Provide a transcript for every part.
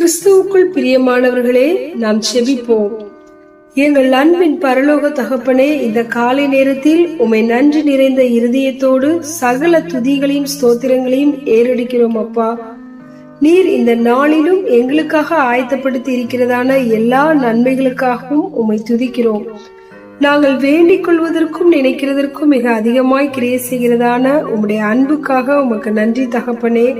கிறிஸ்துவுக்குள் பிரியமானவர்களே நாம் செபிப்போம். எங்கள் அன்பின் பரலோக தகப்பனே இந்த காலை நேரத்தில் உமை நன்றி நிறைந்த இருதயத்தோடு சகல துதிகளையும் ஸ்தோத்திரங்களையும் ஏறெடுக்கிறோம் அப்பா. நீர் இந்த நாளிலும் எங்களுக்காக ஆயத்தப்படுத்தி இருக்கிறதான எல்லா நன்மைகளுக்காகவும் உம்மை துதிக்கிறோம். நாங்கள் வேண்டிக் கொள்வதற்கும் நினைக்கிறதற்கும் மிக அதிகமாய் கிரியை செய்கிறதான உம்முடைய அன்புக்காக உமக்கு நன்றி தகப்பனே.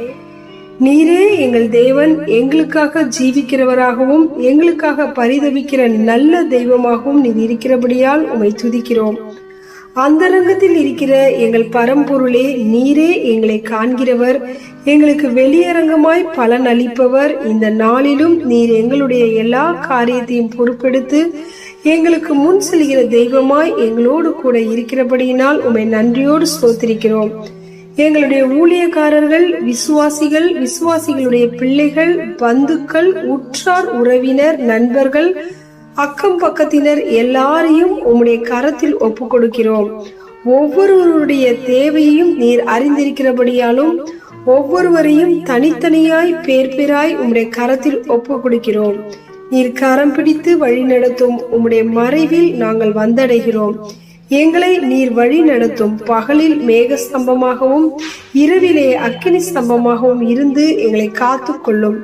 நீரே எங்கள் தேவன் எங்களுக்காக ஜீவிக்கிறவராகவும் எங்களுக்காக பரிதவிக்கிற நல்ல தெய்வமாகவும் நீர் இருக்கிறபடியால் உம்மை துதிக்கிறோம். அந்தரங்கத்தில் இருக்கிற எங்கள் பரம்பொருளே நீரே எங்களை காண்கிறவர். எங்களுக்கு வெளியரங்கமாய் பலன் அளிப்பவர். இந்த நாளிலும் நீர் எங்களுடைய எல்லா காரியத்தையும் பொறுப்பெடுத்து எங்களுக்கு முன் செல்கிற தெய்வமாய் எங்களோடு கூட இருக்கிறபடியினால் உம்மை நன்றியோடு ஸ்தோத்திரிக்கிறோம். எங்களுடைய ஊழியக்காரர்கள் விசுவாசிகள் விசுவாசிகளுடைய பிள்ளைகள் பந்துக்கள் உற்றார் உறவினர் நண்பர்கள் அக்கம் பக்கத்தினர் எல்லாரையும் உம்முடைய கரத்தில் ஒப்பு கொடுக்கிறோம் ஒவ்வொருவருடைய தேவையையும் நீர் அறிந்திருக்கிறபடியாலும் ஒவ்வொருவரையும் தனித்தனியாய் பேர் பேராய் உம்முடைய கரத்தில் ஒப்பு கொடுக்கிறோம் நீர் கரம் பிடித்து வழி நடத்தும் உம்முடைய மறைவில் நாங்கள் வந்தடைகிறோம். எங்களை நீர் வழி நடத்தும் பகலில் மேக ஸ்தம்பமாகவும் இரவிலே அக்கினி ஸ்தம்பமாகவும் இருந்து எங்களை காத்து கொள்ளும்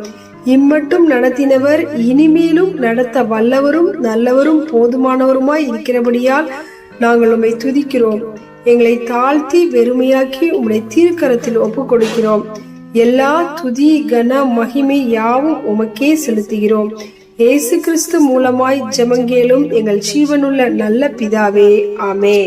இம்மட்டும் நடத்தினவர் இனிமேலும் நடத்த வல்லவரும் நல்லவரும் போதுமானவருமாய் இருக்கிறபடியால் நாங்கள் உம்மை துதிக்கிறோம். எங்களை தாழ்த்தி வெறுமையாக்கி உம்முடைய தீர்க்கரத்தில் ஒப்பு கொடுக்கிறோம் எல்லா துதி கன மகிமை யாவும் உமக்கே செலுத்துகிறோம். இயேசு கிறிஸ்து மூலமாய் ஜெமங்கேலும் எங்கள் ஜீவனுள்ள நல்ல பிதாவே ஆமே